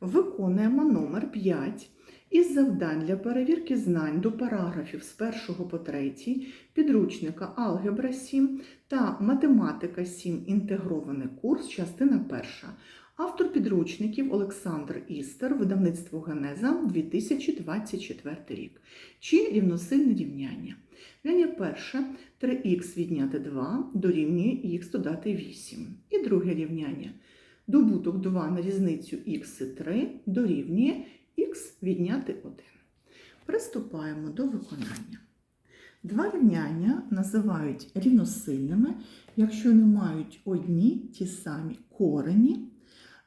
Виконуємо номер 5 із завдань для перевірки знань до параграфів з 1 по 3 підручника Алгебра 7 та Математика 7 інтегрований курс, частина 1. Автор підручників Олександр Істер, видавництво Генеза 2024 рік. Чи рівносильне рівняння? Рівняння перше 3х відняти 2 дорівнює х додати 8. І друге рівняння. Добуток 2 на різницю х і 3 дорівнює х відняти 1. Приступаємо до виконання. Два рівняння називають рівносильними, якщо не мають одні ті самі корені.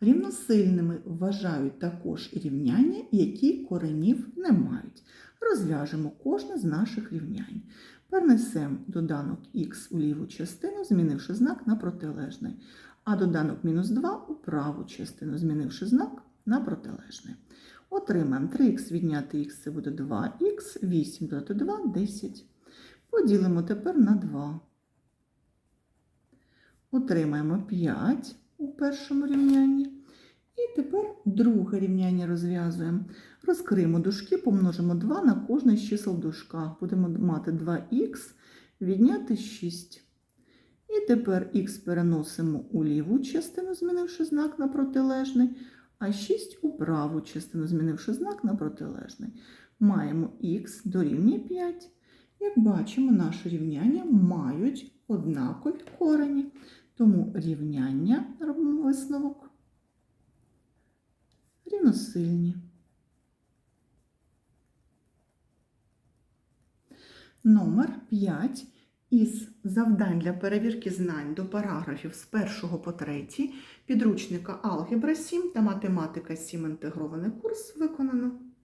Рівносильними вважають також рівняння, які коренів не мають. Розв'яжемо кожне з наших рівнянь. Перенесемо доданок х у ліву частину, змінивши знак на протилежний, а доданок мінус 2 у праву частину, змінивши знак на протилежний. Отримаємо 3х відняти х, це буде 2х, 8 додати 2 – 10. Поділимо тепер на 2. Отримаємо 5 у першому рівнянні. І тепер друге рівняння розв'язуємо. Розкриємо дужки, помножимо 2 на кожне з чисел в дужках. Будемо мати 2х відняти 6. І тепер х переносимо у ліву частину, змінивши знак на протилежний, а 6 у праву частину, змінивши знак на протилежний. Маємо х дорівнює 5. Як бачимо, наші рівняння мають однакові корені. Тому рівняння робимо висновок. Рівносильні. Номер 5 із завдань для перевірки знань до параграфів з 1 по 3 підручника Алгебра 7 та Математика 7 інтегрований курс виконано.